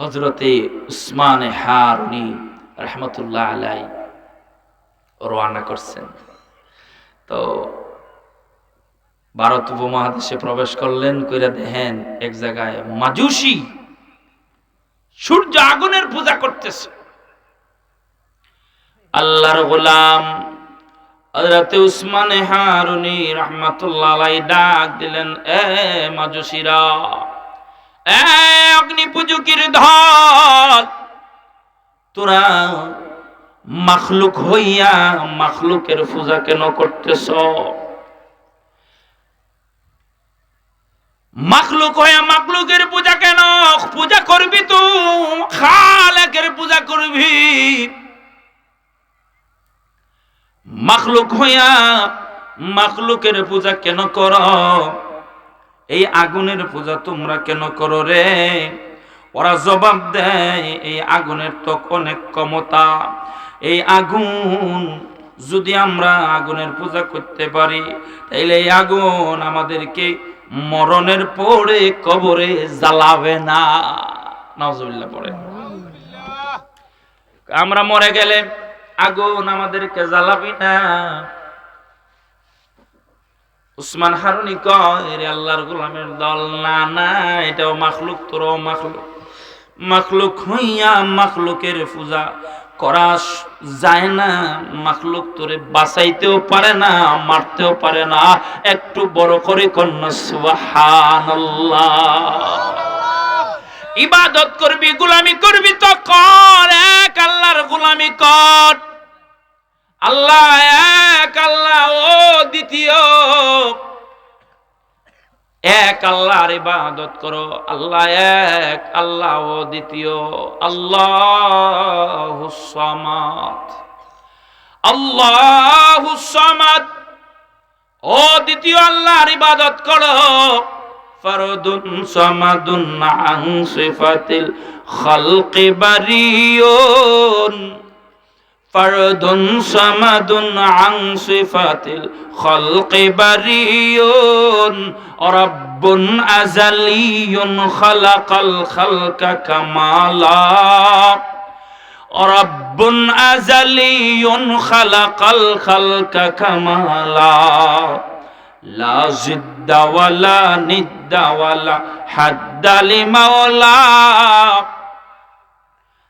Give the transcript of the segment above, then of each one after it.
হজরতে উসমান হারুনি রহমতুল্লাহ আলাই রওয়ানা করছেন। তো ভারত উপমহাদেশে প্রবেশ করলেন, কইরা দেখেন এক জায়গায় মাজুসি সূর্য আগুনের পূজা করতেছে। আল্লাহর গোলাম হযরতে উসমান হারুনি রাহমাতুল্লাহ আলাইহি ডাক দিলেন, এ মাজুসিরা অগ্নি পূজকের ধর তোরা মাখলুক হইয়া মাখলুকের পূজা কেন করতেছ? মাখলুক হইয়া মাখলুকের পূজা কেন? পূজা করবি তো, খালেকের পূজা করবি। মাখলুক হইয়া মাখলুকের পূজা কেন কর? এই আগুনের পূজা তোমরা কেন করো রে? ওরা জবাব দেয়, এই আগুনের তো অনেক ক্ষমতা। এই আগুন যদি আমরা আগুনের পূজা করতে পারি, তাইলে এই আগুন আমাদেরকে মরণের পরে কবরে জ্বালাবে না। নজরুল্লাহ পড়ে আমরা মরে গেলে আগুন আমাদেরকে জ্বালাবি না। উসমান হারুনি কয় আল্লাহর গোলামের দল, না না, এটাও মাখলুক, তোরও মাখলুক। মাখলুক হইয়া মাখলুকের পূজা করা যায় না। মাখলুক তোরে বাঁচাইতেও পারে না, মারতেও পারে না। একটু বড় করে কন্যা, সুবহানাল্লাহ। ইবাদত করবি, গোলামি করবি তো কর, এক আল্লাহর গোলামি কর। আল্লাহ এক, আল্লাহ ও দ্বিতীয়। এক, আল্লাহর ইবাদত করো। আল্লাহ এক, আল্লাহ ও দ্বিতীয়। আল্লাহ সামাদ। আল্লাহ সামাদ। ও দ্বিতীয়, আল্লাহর ইবাদত করো। ফরদুন সামাদুন আন সিফাতিল খালকি বারিয়ুন। ফরদুন সামাদুন আন সিফাতিল খালকি বারিয়ুন রব্বুন আজালিয়ুন খালাকাল খালকা কামালা رب أزلي خلق الخلق كمالا لا زد ولا ند ولا حد لمولا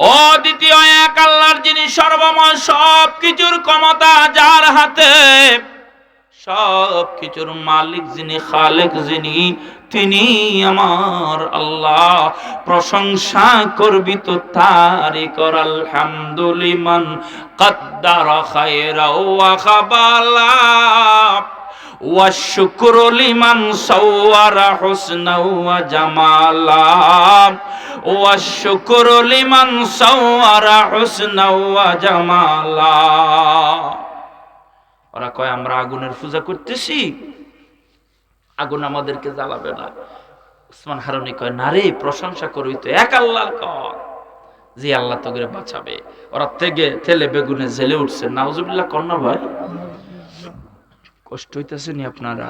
ও দ্বিতীয় এক আল্লাহর যিনি সর্বময় সব কিছুর ক্ষমতা যার হাতে সব কিছুর মালিক যিনি, খালেক যিনি, তিনি আমার আল্লাহ। প্রশংসা করবি তো তারি কর আলহামদুলিমান কদ্দার খায়রা ওয়া খাবালা। والشكر لمن صور حسنا وجمالا والشكر لمن صور حسنا وجمالا ওরা কয় আমরা আগুনের পূজা করতেছি আগুন আমাদেরকে জ্বালাবে না উসমান হারুনি কয় না রে প্রশংসা করবি তো এক আল্লাহর কর যে আল্লাহ তোকে বাঁচাবে ওরা থেকে তেলে বেগুনে জেলে উঠছে নাউজুবিল্লাহ কন্যা ভাই কষ্ট হইতেছে নি আপনারা।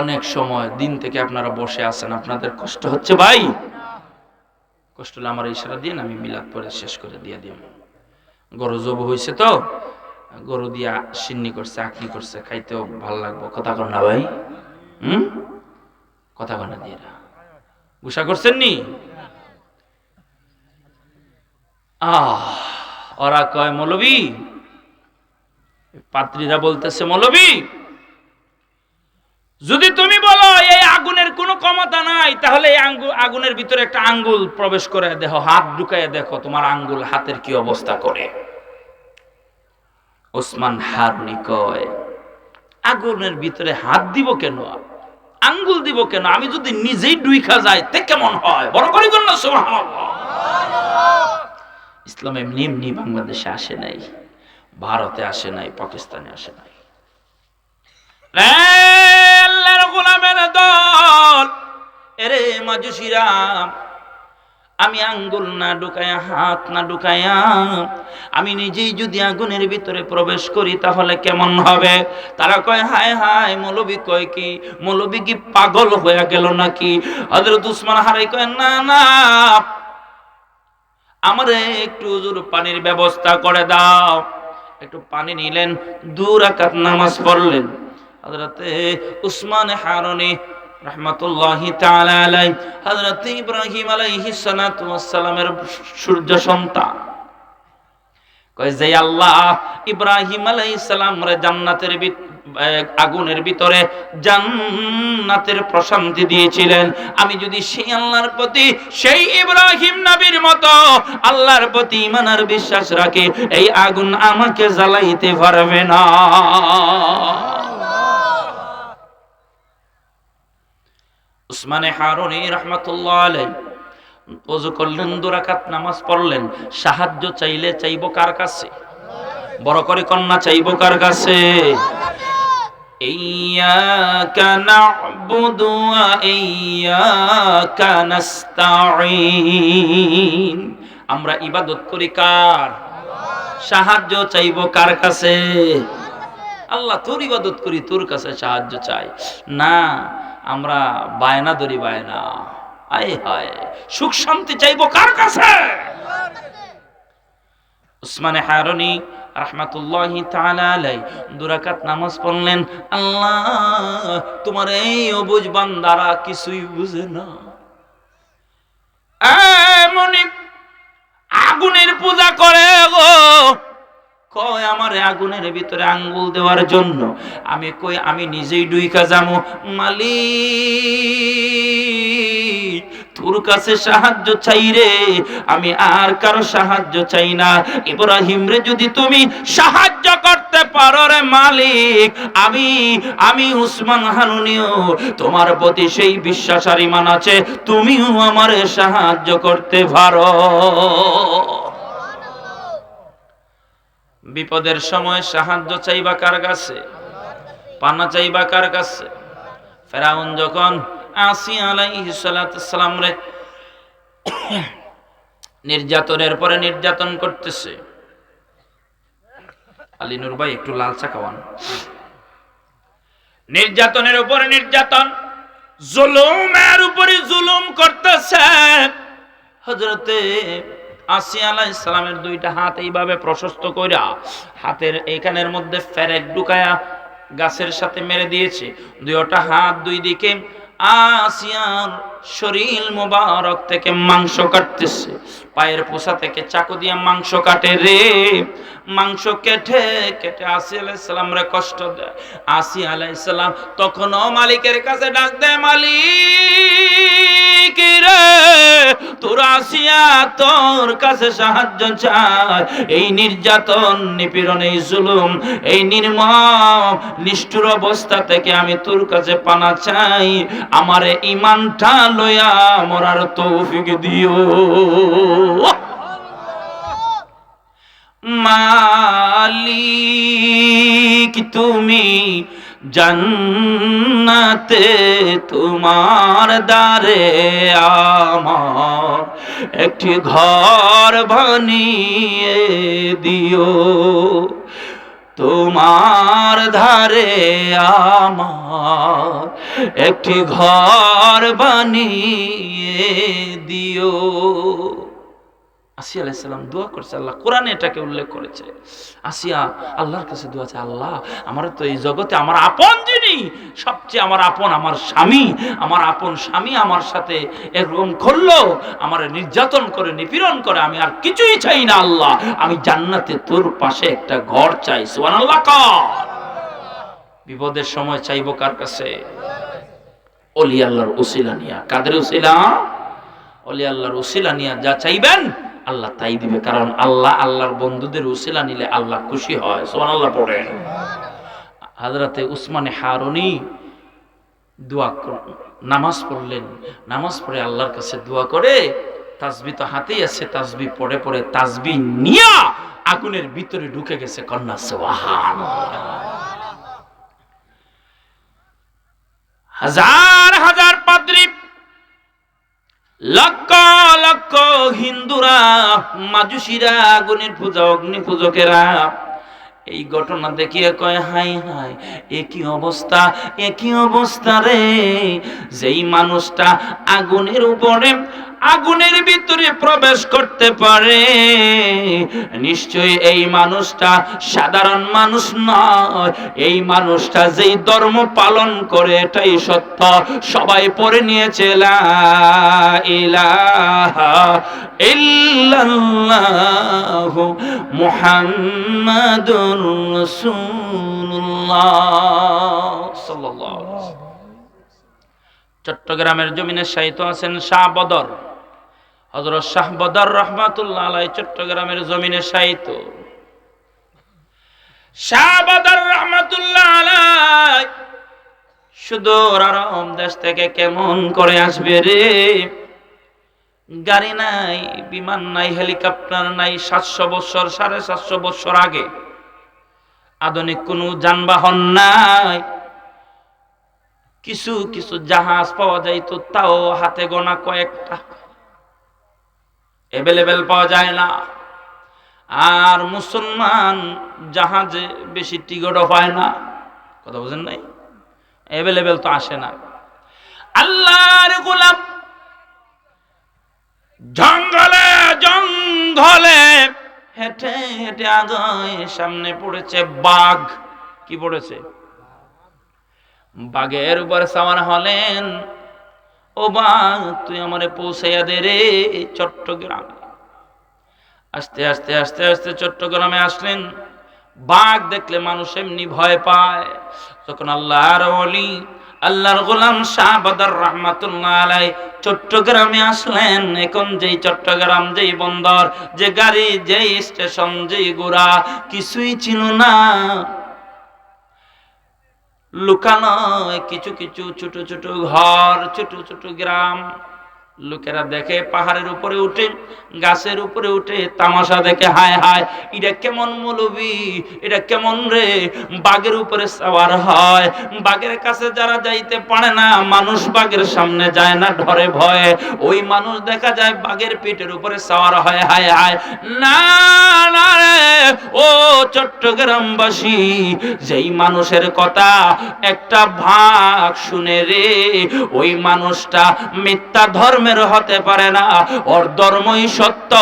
অনেক সময় দিন থেকে আপনারা বসে আছেন, আপনাদের কষ্ট হচ্ছে ভাই। কষ্ট হলে আমার ইশারা দিয়ে আমি মিলাদ পরে শেষ করে দিয়ে দিই গরু জব হয়েছে তো, গরু দিয়া সিন্নি করছে আকনি করছে, খাইতেও ভালো লাগবো। কথা কর না ভাই। হুম? কথা কর না দিয়ে গুসা করছেন নি আহ, ওরা কয়, মৌলবী পাত্রীরা বলতেছে, মৌলবী, যদি তুমি বলো এই আগুনের কোনো ক্ষমতা নাই, তাহলে এই আগুনের ভিতরে একটা আঙ্গুল প্রবেশ করে দেখো, হাত ঢুকাইয়া দেখো, তোমার আঙ্গুল হাতের কি অবস্থা করে? ওসমান হারুনি কয়, আগুনের ভিতরে হাত দিব কেন? আঙ্গুল দিব কেন? আমি যদি নিজেই ডুইখা যাই, তে কেমন হয়? বড় করে না ইসলাম এমনি এমনি বাংলাদেশে আসে নাই। ভারতে আসে নাই, পাকিস্তানে আসে নাই। আমি আঙ্গুল না ঢুকায়া, হাত না ঢুকায়া, আমি নিজেই যদি আগুনের ভিতরে প্রবেশ করি তাহলে কেমন হবে? তারা কয়, হায় হায়, মৌলবী কয় কি? মৌলবী কি পাগল হয়ে গেল নাকি? হযরত উসমান হারাই কয়, না না, আমারে একটু পানির ব্যবস্থা করে দাও। একটু পানি নিলেন দূর আকাত নামাজ পড়লেন। হজরতে উসমান হারনি রহমতুল্লাহি সূর্য কয়, যে আল্লাহ ইব্রাহিম জান্নাতের আগুনের ভিতরে জান্নাতের প্রশান্তি দিয়েছিলেন। আমি যদি সেই আল্লাহর প্রতি, সেই ইব্রাহিম নবীর মতো আল্লাহর প্রতি আর বিশ্বাস রাখি, এই আগুন আমাকে জ্বালাইতে পারবে না। উসমানে হারুনি রহমতুল্লাহ আলাই ওযু করলেন দুরাকাত নামাজ পড়লেন। সাহায্য চাইলে চাইব কার কাছে? বড় করে কন্যা চাইব কার কাছে? না'বুদু ওয়া ইয়্যাকা নাস্তাঈন আমরা ইবাদত করি কার? সাহায্য চাইব কার কাছে? আল্লাহ তোর ইবাদত করি তোর কাছে সাহায্য চাই। না আমরা বায়না ধরি বায়না। আয় হায় সুখ শান্তি চাইব কার কাছে। উসমানে হারনি রহমাতুল্লাহি দুরাকাত নামাজ পড়লেন। আল্লাহ, তোমার এই অবুজ বান্দারা কিছুই বুঝে না। আগুনের পূজা করে গো। কয়, আমার আগুনের ভিতরে আঙ্গুল দেওয়ার জন্য। আমি কই, আমি নিজেই ডুইকা যাব। মালিক তোর কাছে সাহায্য চাই রে। আমি আর কারও সাহায্য চাই না। ইব্রাহিম রে, যদি তুমি সাহায্য করতে পারো রে মালিক, আমি আমি উসমান হানুনিও, তোমার প্রতি সেই বিশ্বাস আর ইমান আছে, তুমিও আমারে সাহায্য করতে পারো। বিপদের সময় সাহায্য চাইবা কার কাছে? পানা চাইবা কার কাছে? ফেরাউন যখন আসি আলাইহিস সালাম রে। নির্যাতনের পরে নির্যাতন করতেছে। আলী আলিনুর ভাই, একটু লাল চা খাওয়ান। নির্যাতনের উপরে নির্যাতন, জুলুমের উপরে জুলুম করতেছে। হজরতে আসিয়া আলাহ ইসলামের দুইটা হাত এইভাবে প্রশস্ত কইরা হাতের এইখানের মধ্যে ফেরেক ঢুকায়া গাছের সাথে মেরে দিয়েছে। দুইটা হাত দুই দিকে আসিয়ার শরীর মোবারক থেকে মাংস কাটতেছে। পায়ের পোষা থেকে চাকু দিয়ে মাংস কাটে রে। মাংস কেটে কেটে আসি আলাইসালাম রে কষ্ট দেয়। আসি আলাইসালাম তখনও মালিকের কাছে ডাক দেয়, মালিক! রে? তোর আসিয়া তোর কাছে সাহায্য চায় এই নির্যাতন, নিপীড়ন এই জুলুম, এই নির্মম, নিষ্ঠুর অবস্থা থেকে আমি তোর কাছে পানা চাই। আমারে ইমানটা লয়া মরার তৌফিক দিও। মালিক তুমি জান্নাতে তোমার দারে আমার একটি ঘর বানিয়ে দিও। তোমার ধারে আমার একটি ঘর বানিয়ে দিও। আসিয়া আলাইসাল্লাম দোয়া করছে, আল্লাহ কোরআনে এটাকে উল্লেখ করেছে। আসিয়া আল্লাহর কাছে দোয়া আছে আল্লাহ আমার তো এই জগতে আমার আপন যিনি, সবচেয়ে আমার আপন আমার স্বামী, আমার আপন স্বামী আমার সাথে এরকম করল, আমার নির্যাতন করে, নিপীড়ন করে, আমি আর কিছুই চাই না, আল্লাহ, আমি জান্নাতে তোর পাশে একটা ঘর চাই সুবান আল্লাহ বিপদের সময় চাইব কার কাছে? অলি আল্লাহর উসিলা নিয়া। কাদের উসিলা অলি আল্লাহর উসিলা নিয়া যা চাইবেন আল্লাহ তাই দিবে, কারণ আল্লাহ আল্লাহর বন্ধুদের উসিলা নিলে আল্লাহ খুশি হয়। সোমান আল্লাহ পড়েন। হাজরাতে উসমানে হারুনি দোয়া নামাজ পড়লেন। নামাজ পড়ে আল্লাহর কাছে দোয়া করে তাসবি তো হাতেই আছে তাসবি পড়ে পড়ে তাসবি নিয়া আগুনের ভিতরে ঢুকে গেছে কন্যা সোহান হাজার হাজার পাদ্রী, লক্ষ হিন্দুরা মাজুসিরা আগুনের পূজা অগ্নি পূজকেরা এই ঘটনা দেখিয়ে কয়, হাই হাই একই অবস্থা একই অবস্থা রে? যেই মানুষটা আগুনের উপরে আগুনের ভিতরে প্রবেশ করতে পারে। নিশ্চয়ই এই মানুষটা সাধারণ মানুষ নয়। এই মানুষটা যেই ধর্ম পালন করে, এটাই সত্য। সবাই পড়ে নিয়েছে চট্টগ্রামের জমিনে সাহিত্য আছেন শাহ বদর। হজরত শাহ বদর রহমাতুল্লাহ আলাই চট্টগ্রামের জমিনে সাহিত্য শাহ বদর রহমাতুল্লাহ আলাই সুদূর আরব দেশ থেকে কেমন করে আসবে রে? গাড়ি নাই, বিমান নাই, হেলিকপ্টার নাই, সাতশো বছর, সাড়ে সাতশো বছর আগে। আধুনিক কোনো যানবাহন নাই। কিছু কিছু জাহাজ পাওয়া যাইতো, তাও হাতে গোনা কয়েকটা। এভেলেবেল পাওয়া যায় না। আর মুসলমান জাহাজে বেশি টিকটও পায় না। কথা বুঝেন নাই? এভেলেবেল তো আসে না। আল্লাহর গোলাপ জঙ্গলে জঙ্গলে হেঁটে হেঁটে আগায় সামনে পড়েছে বাঘ। কি পড়েছে? বাঘের উপর সাওয়ার হলেন ও বাঘ তুই আমারে পৌঁছাইয়া দে রে চট্টগ্রামে। আস্তে আস্তে আস্তে আস্তে চট্টগ্রামে আসলেন। বাঘ দেখলে মানুষ এমনি ভয় পায়। তখন আল্লাহর ওলি, আল্লাহর গোলাম শাহ বদর রহমাতুল্লাহ আলাই চট্টগ্রামে আসলেন। এখন যেই চট্টগ্রাম, যেই বন্দর, যে গাড়ি, যেই স্টেশন, যেই গোড়া কিছুই ছিল না। লুকানো কিছু কিছু ছোট ছোট ঘর ছোট ছোট গ্রাম। লোকেরা দেখে পাহাড়ের উপরে উঠে, গাছের উপরে উঠে তামাশা দেখে, হায় হায়, এটা কেমন মৌলবি এটা কেমন রে? বাঘের উপরে সাওয়ার হয়। বাঘের কাছে যারা যাইতে পারে না, মানুষ বাঘের সামনে যায় না, ধরে ভয়ে। ওই মানুষ দেখা যায় বাঘের পেটের উপরে সাওয়ার হয়, হায় হায়। না না ও চট্টগ্রামবাসী, যেই মানুষের কথা একটা ভাগ শুনে রে, ওই মানুষটা মিথ্যা ধর্মের হতে পারে না। ওর ধর্মই সত্য,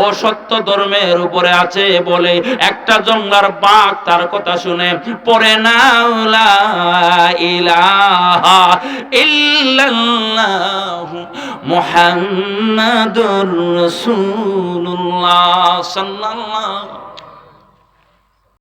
ও সত্য ধর্মের উপরে আছে বলে একটা জঙ্গার বাঘ তার কথা শুনে, পড়ে না ইলাহা ইল্লাল্লাহু মুহাম্মাদুর সাল্লাল্লাহু